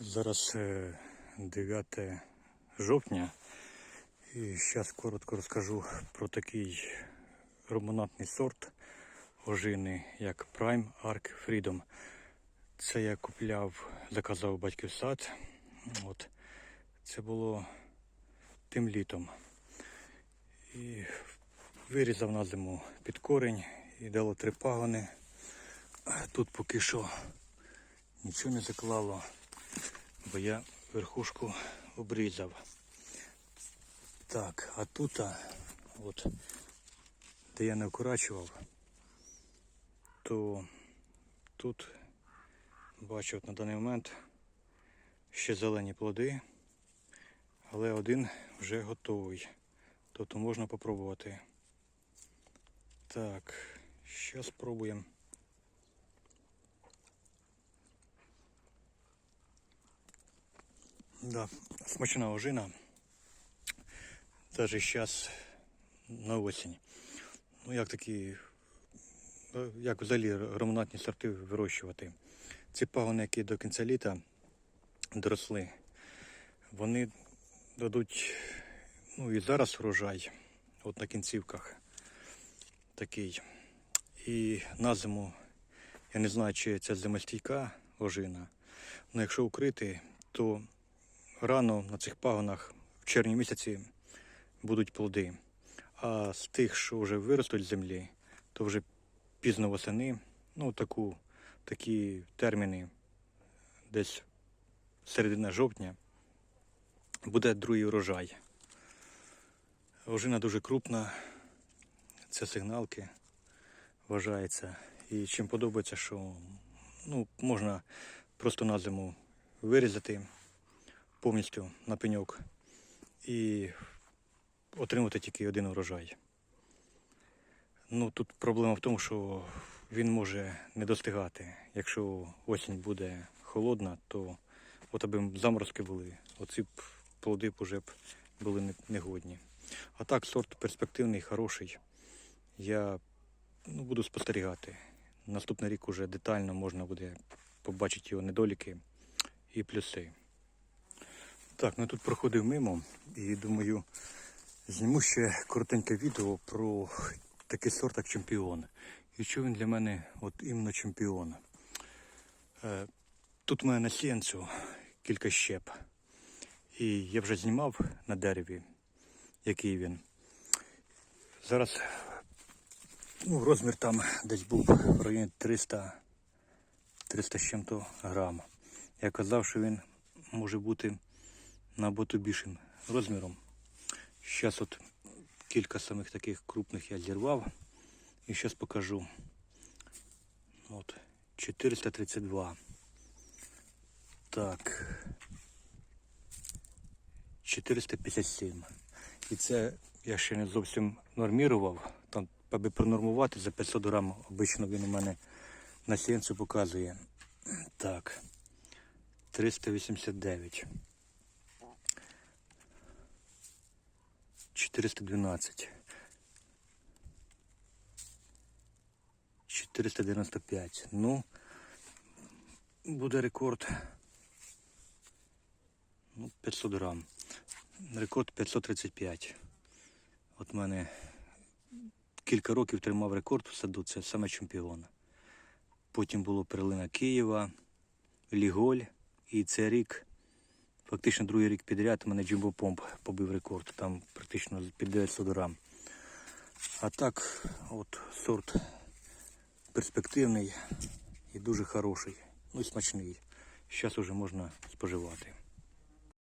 Зараз е, 9 жовтня. І зараз коротко розкажу про такий романатний сорт ожини, як Prime Arc Freedom. Це я купляв, заказав батьків сад. От. Це було тим літом. І вирізав на зиму під корінь і дало три пагони. Тут поки що нічого не заклало, бо я верхушку обрізав. Так, а тут, от, де я не вкорачував, то тут бачу от на даний момент ще зелені плоди, але один вже готовий. Тобто можна попробувати. Так, зараз спробуємо. Да, смачна ожина. Даже зараз на осінь. Ну як такі, е, як взагалі романатні сорти вирощувати. Ці пагони, які до кінця літа доросли, вони дадуть, ну і зараз урожай, от на кінцівках такий. І на зиму, я не знаю, чи це зимостійка ожина, але якщо укрити, то рано на цих пагонах в червні місяці будуть плоди. А з тих, що вже виростуть з землі, то вже пізно восени, ну таку, такі терміни десь середина жовтня буде другий урожай. Ожина дуже крупна, це сигналки вважається. І чим подобається, що ну, можна просто на зиму вирізати повністю на пеньок і отримати тільки один урожай. Ну тут проблема в тому, що він може не достигати. Якщо осінь буде холодна, то от аби заморозки були, оці б плоди б уже б були негодні. А так сорт перспективний, хороший. Я ну, буду спостерігати. Наступний рік уже детально можна буде побачити його недоліки і плюси. Так, ну тут проходив мимо і думаю, зніму ще коротеньке відео про такий сорт, як чемпіон. І що він для мене от іменно чемпіон. Е, Тут у мене на сіянцю кілька щеп. І я вже знімав на дереві, який він. Зараз ну, розмір там десь був в районі 300, 300 з чим-то грам. Я казав, що він може бути набагато більшим розміром. Зараз от кілька самих таких крупних я зірвав. І зараз покажу. От, 432. Так. 457. І це я ще не зовсім нормірував. Там, аби пронормувати за 500 грам, обично він у мене на сінцю показує. Так. 389. 412. 495. Ну, буде рекорд. Ну, 500 грам. Рекорд 535. От мене кілька років тримав рекорд в саду, це саме чемпіон. Потім було перлина Києва, Ліголь. І це рік, фактично другий рік підряд, у мене Jumbo Помп побив рекорд. Там практично під 900 грам. А так, от сорт перспективний і дуже хороший. Ну і смачний. Зараз вже можна споживати.